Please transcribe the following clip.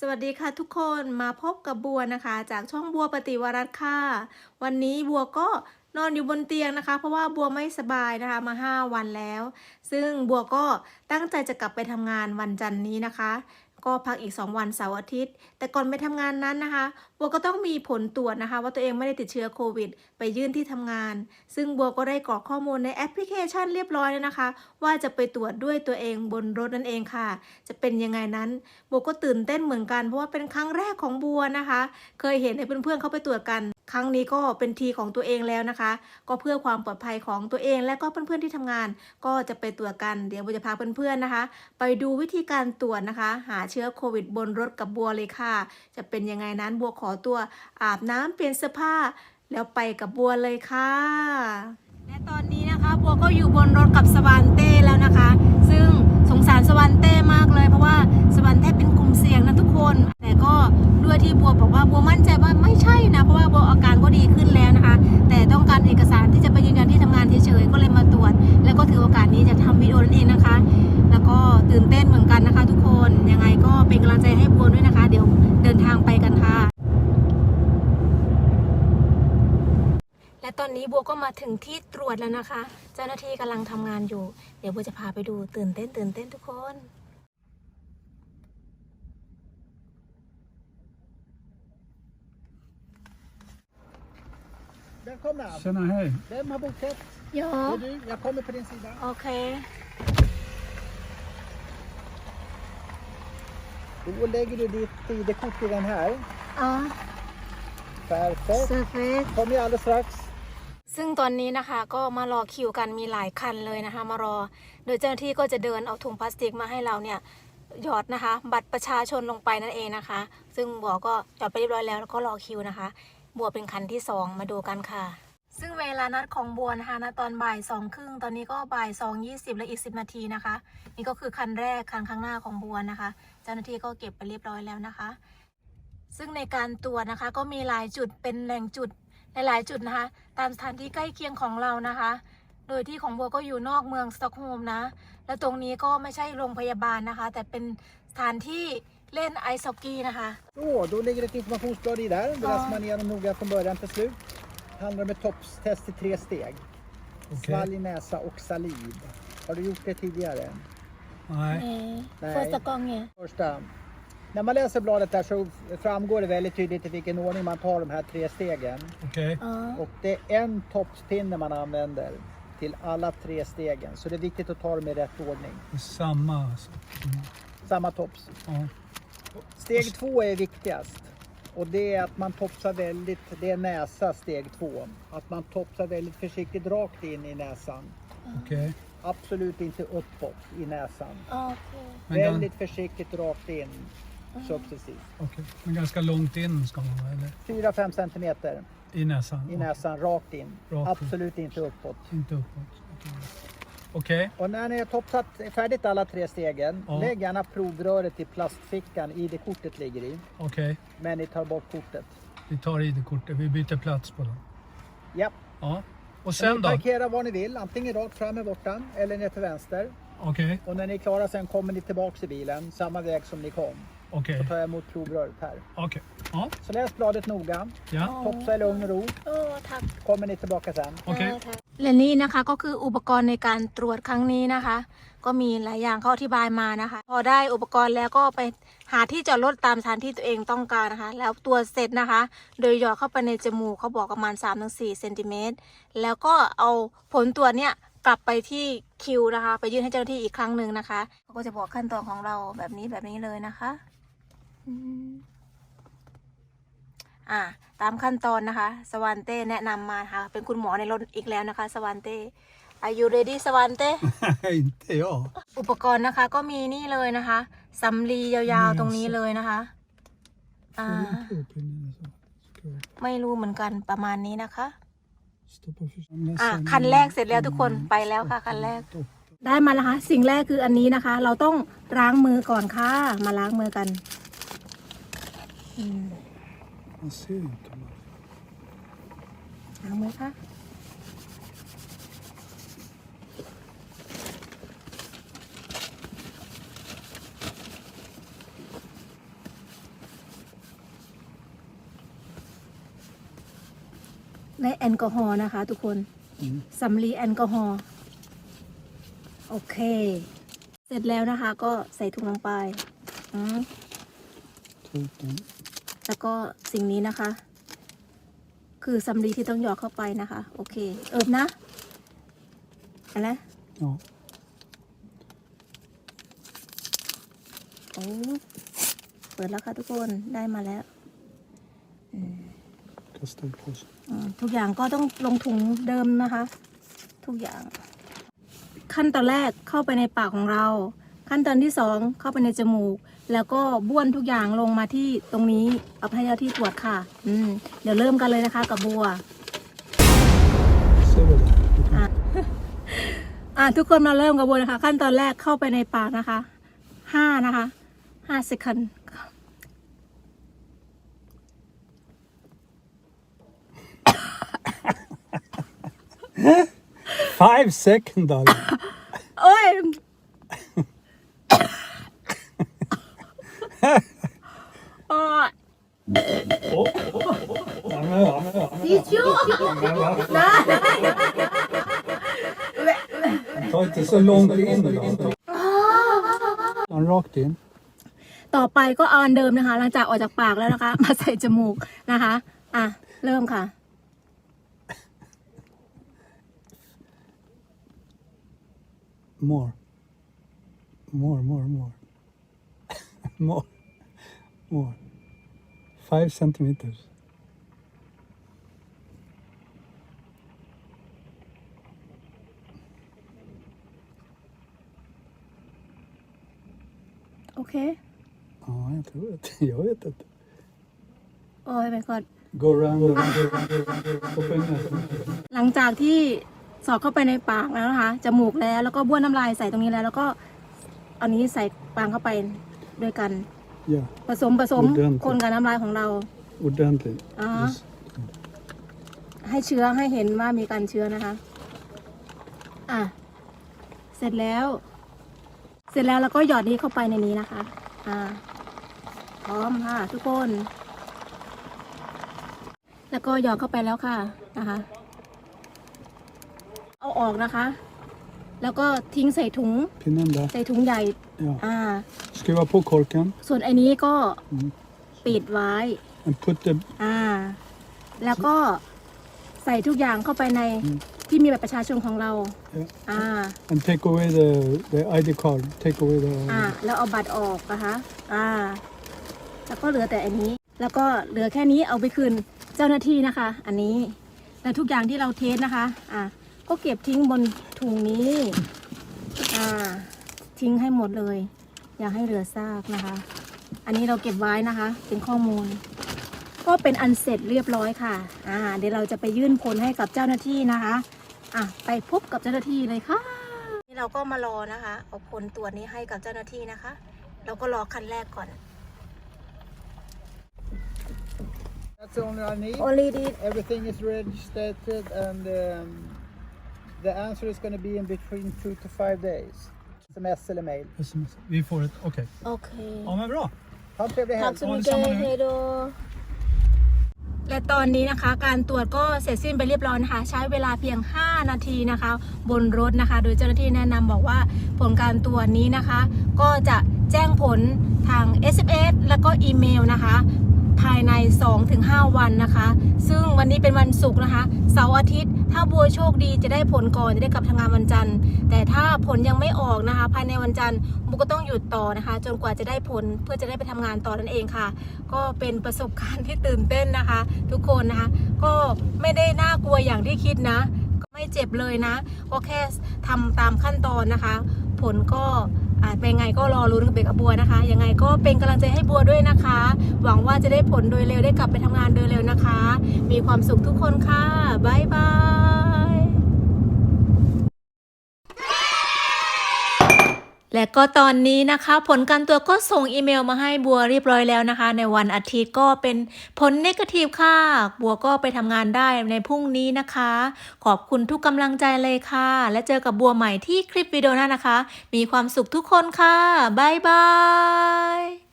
สวัสดีค่ะทุกคนมาพบกับบัวนะคะ จากช่องบัวปฏิวรัตน์ค่ะ วันนี้บัวก็นอนอยู่บนเตียงนะคะ เพราะว่าบัวไม่สบายนะคะมา 5 วันแล้ว ซึ่งบัวก็ตั้งใจจะกลับไปทำงานวันจันทร์นี้นะคะ ก็พักอีก 2 วันเสาร์อาทิตย์ แต่ก่อนไปทำงานนั้นนะคะบัวก็ต้องมีผลตรวจนะคะ ว่าตัวเองไม่ได้ติดเชื้อโควิด ไปยื่นที่ทำงาน ซึ่งบัวก็ได้กรอกข้อมูลในแอปพลิเคชันเรียบร้อยแล้วนะคะ ว่าจะไปตรวจด้วยตัวเองบนรถนั่นเองค่ะ จะเป็นยังไงนั้นบัวก็ตื่นเต้นเหมือนกันเพราะว่าเป็นครั้งแรกของบัวนะคะ เคยเห็นให้เพื่อนๆเขาไปตรวจกัน ครั้งนี้ก็เป็นทีของตัวเองแล้วนะคะ ก็เพื่อความปลอดภัยของตัวเองและก็เพื่อนๆที่ทำงาน ก็จะไปตรวจกันเดี๋ยวบัวจะพาเพื่อนๆนะคะ ไปดูวิธีการตรวจนะคะ หาเชื้อโควิดบนรถกับบัวเลยค่ะ จะเป็นยังไงนั้นบัวขอตัวอาบน้ำเปลี่ยนเสื้อผ้า แล้วไปกับบัวเลยค่ะและตอนนี้นะคะบัวก็อยู่บนรถกับสวานเต้แล้วนะคะ เดี๋ยวเดินทางไปกันค่ะ และตอนนี้บัวก็มาถึงที่ตรวจแล้วนะคะ เจ้าหน้าที่กำลังทำงานอยู่ เดี๋ยวบัวจะพาไปดูตื่นเต้นตื่นเต้นทุกคน Välkomna! Tjena, hej. Vem har bokat? โย Det är du. Jag kommer på din sida. โอ เค Då lägger du ditt ID-kort i den här. อ๋อ Perfekt. เซอร์เฟส Kommer jag alldeles strax. ซึ่งตอนนี้นะคะก็มารอคิวกันมีหลายคันเลยนะคะ มารอ โดยเจ้าหน้าที่ก็จะเดินเอาถุงพลาสติกมาให้เราเนี่ยหยอดนะคะ บัตรประชาชนลงไปนั่นเองนะคะ ซึ่งบัวก็หยอดไปเรียบร้อยแล้วแล้วก็รอคิวนะคะ บัวเป็นคันที่สองมาดูกันค่ะ ซึ่งเวลานัดของบัวนะคะณตอนบ่ายสองครึ่งตอนนี้ก็บ่ายสองยี่สิบและอีกสิบนาทีนะคะ นี่ก็คือคันแรกคันข้างหน้าของบัวนะคะ เจ้าหน้าที่ก็เก็บไปเรียบร้อยแล้วนะคะ ซึ่งในการตรวจนะคะก็มีหลายจุดเป็นแหล่งจุดหลายๆจุดนะคะ ตามสถานที่ใกล้เคียงของเรานะคะ โดยที่ของบัวก็อยู่นอกเมืองสต็อกโฮล์มนะ และตรงนี้ก็ไม่ใช่โรงพยาบาลนะคะ แต่เป็นสถานที่เล่นไอซ์ฮอกกี้นะคะ Så, då ligger ett informationsblad i där. Det Ja. läser man igenom noga från början till slut. handlar om ett toppstest i tre steg. Okay. Svalg, näsa och saliv. Har du gjort det tidigare? Nej. Nej. Första gången. Första. När man läser bladet där så framgår det väldigt tydligt i vilken ordning man tar de här tre stegen. Okay. Uh. Och det är en toppspinne man använder till alla tre stegen. Så det är viktigt att ta dem i rätt ordning. Samma? Samma tops. Uh. Steg två är viktigast. Och det är att man topsar väldigt, det är näsa steg två. Att man topsar väldigt försiktigt rakt in i näsan. Okay. Absolut inte uppåt i näsan. Okay. Väldigt försiktigt rakt in mm. successivt. Okay. Men ganska långt in ska man vara eller? 4-5 centimeter. I näsan? I näsan, rakt in. Rakt Absolut in. inte uppåt. Inte uppåt. Okay. Okej. Och när ni har topsat färdigt alla tre stegen, Ja. lägg gärna provröret i plastfickan ID-kortet ligger i. Okej. Men ni tar bort kortet. Vi tar ID-kortet. Vi byter plats på dem. Ja. Ja. Och Sen ni då? parkerar var ni vill, antingen rakt fram är borta eller ner till vänster. Okej. Och när ni är klara sen kommer ni tillbaks i bilen, samma väg som ni kom. Okej. Så tar jag emot provröret här. Okej. Ja. Så läs bladet noga, Ja. topsa i lugn och ro. โอ้ทัก Kommer ni tillbaka sen. Okej. และนี่นะคะก็คืออุปกรณ์ในการตรวจครั้งนี้นะคะ ก็มีหลายอย่างเขาอธิบายมานะคะ พอได้อุปกรณ์แล้วก็ไปหาที่จอดรถตามสถานที่ตัวเองต้องการนะคะ แล้วตรวจเสร็จนะคะ โดยหยอดเข้าไปในจมูกเขาบอกประมาณ 3-4เซนติเมตรแล้วก็เอาผลตรวจเนี่ยกลับไปที่คิวนะคะ ไปยื่นให้เจ้าหน้าที่อีกครั้งหนึ่งนะคะเขาก็จะบอกขั้นตอนของเราแบบนี้แบบนี้เลยนะคะ อืมอ่า ตามขั้นตอนนะคะ สวานเต้แนะนำมาค่ะ เป็นคุณหมอในรถอีกแล้วนะคะ สวานเต้ Are you ready สวานเต้ inte jag. อุปกรณ์นะคะ ก็มีนี่เลยนะคะสำลียาวๆตรงนี้เลยนะคะ อ่า Provpinnen och så. Ska vi ไม่รู้เหมือนกันประมาณนี้นะคะ stoppa för- อะคันแรกเสร็จแล้วทุกคนไปแล้วค่ะ คันแรกได้มาแล้วค่ะ สิ่งแรกคืออันนี้นะคะ เราต้องล้างมือก่อนค่ะ มาล้างมือกัน Assim, toma. เอาไหมคะ ในแอลกอฮอล์นะคะทุกคนสำลีแอลกอฮอล์โอเค เสร็จแล้วนะคะ ก็ใส่ถุงลงไปอืม Tudo. แล้วก็สิ่งนี้นะคะ คือสำลีที่ต้องหยอดเข้าไปนะคะ โอเค เอิบนะอะไร Ja. โอ้เปิดแล้วค่ะทุกคนได้มาแล้ว Kasta i påsen. อืมทุกอย่างก็ต้องลงถุงเดิมนะคะ ทุกอย่าง ขั้นตอนแรกเข้าไปในปากของเรา ขั้นตอนที่สองเข้าไปในจมูก แล้วก็บ้วนทุกอย่างลงมาที่ตรงนี้เอาให้เจ้าที่ตรวจค่ะ อืมเดี๋ยวเริ่มกันเลยนะคะ กับบัว Ser du det? Du kan- อะทุกคนมาเริ่มกับบัวนะคะ ขั้นตอนแรกเข้าไปในปากนะคะห้านะคะห้า second Five second darling. โอ้ยโอ้ย Ja, men, ja, men, ja, men, ทิชชู่ นะ Ta inte så långt in då. Den rakt in. ต่อไปก็เอาอันเดิมนะคะ หลังจากออกจากปากแล้วนะคะ มาใส่จมูกนะคะ อะ เริ่มค่ะ More. More, more, more. more. More. Five centimeters. โอเค Ja, jag tror det. Jag vet inte. โอ้ยไปก่อน Go around, around, around. Hoppa in näsan. หลังจากที่สอดเข้าไปในปากแล้วนะคะ จมูกแล้วแล้วก็บ้วนน้ำลายใส่ตรงนี้แล้ว แล้วก็เอานี้ใส่ปากเข้าไปด้วยกัน Ja, ผสมผสมเดิมคนกับน้ำลายของเรา ordentligt. Ja. Yes. ให้เชื้อให้เห็นว่ามีการเชื้อนะคะ อะ เสร็จแล้วเส ร็จแล้วเราก็หยอดนี้เข้าไปในนี้นะคะ อ่า พร้อมค่ะทุกคน แล้วก็หยอดเข้าไปแล้วค่ะนะคะ เอาออกนะคะ แล้วก็ทิ้งใส่ถุง Pinnen där. ใส่ถุงใหญ่ Ja. อ่า Skruva på korken. ส่วนไอ้นี้ก็ Mm. ปิดไว้ And put the อ่า แล้วก็ใส่ทุกอย่างเข้าไปใน อืม ที่มีบัตรประชาชนของเรา Yeah. อ่า and take away the the ID card. Take away the. อ่า แล้วเอาบัตรออกนะคะอ่า แล้วก็เหลือแต่อันนี้ แล้วก็เหลือแค่นี้เอาไปคืนเจ้าหน้าที่นะคะ อันนี้แล้วทุกอย่างที่เราเทสนะคะ อ่า ก็เก็บทิ้งบนถุงนี้ อ่า ทิ้งให้หมดเลย อย่าให้เหลือซากนะคะ อันนี้เราเก็บไว้นะคะ เป็นข้อมูลก็เป็นอันเสร็จเรียบร้อยค่ะ อ่า เดี๋ยวเราจะไปยื่นผลให้กับเจ้าหน้าที่นะคะ อะไปพบกับเจ้าหน้าที่เลยค่ะนี่เราก็มารอนะคะ เอาผลตรวจนี้ให้กับเจ้าหน้าที่นะคะ เราก็รอคันแรกก่อน That's the only I need. only did Everything is registered and um, the answer is going to be in between two to five days. SMS eller mail. SMS. Vi får ett. Okej. โอเค Ja men bra. Ha en trevlig ทัก helg. สมิเกเฮโด และตอนนี้นะคะการตรวจก็เสร็จสิ้นไปเรียบร้อยนะคะ ใช้เวลาเพียง 5 นาทีนะคะ บนรถนะคะ โดยเจ้าหน้าที่แนะนำบอกว่าผลการตรวจนี้นะคะ ก็จะแจ้งผลทาง SMS แล้วก็อีเมลนะคะ ภายใน 2-5 วันนะคะ ซึ่ง วันนี้เป็นวันศุกร์นะคะ เสาร์อาทิตย์ ถ้าบัวโชคดีจะได้ผลก่อนจะได้กลับทำงานวันจันทร์ แต่ถ้าผลยังไม่ออกนะคะ ภายในวันจันทร์บัวก็ต้องหยุดต่อนะคะ จนกว่าจะได้ผลเพื่อจะได้ไปทำงานต่อนั่นเองค่ะ ก็เป็นประสบการณ์ที่ตื่นเต้นนะคะ ทุกคนนะคะ ก็ไม่ได้น่ากลัวอย่างที่คิดนะก็ไม่เจ็บเลยนะ ก็แค่ทำตามขั้นตอนนะคะ ผลก็ อาเป็นไงก็รอรุ้นกับเบกกับบัวนะคะ ยังไงก็เป็นกำลังใจให้บัวด้วยนะคะ หวังว่าจะได้ผลโดยเร็วได้กลับไปทำงานโดยเร็วนะคะ มีความสุขทุกคนค่ะบ๊ายบาย และก็ตอนนี้นะคะ ผลการตรวจก็ส่งอีเมลมาให้บัวเรียบร้อยแล้วนะคะ ในวันอาทิตย์ก็เป็นผลเนกาทีฟค่ะ บัวก็ไปทำงานได้ในพรุ่งนี้นะคะ ขอบคุณทุกกำลังใจเลยค่ะ และเจอกับบัวใหม่ที่คลิปวิดีโอหน้านะคะ มีความสุขทุกคนค่ะ บ๊ายบาย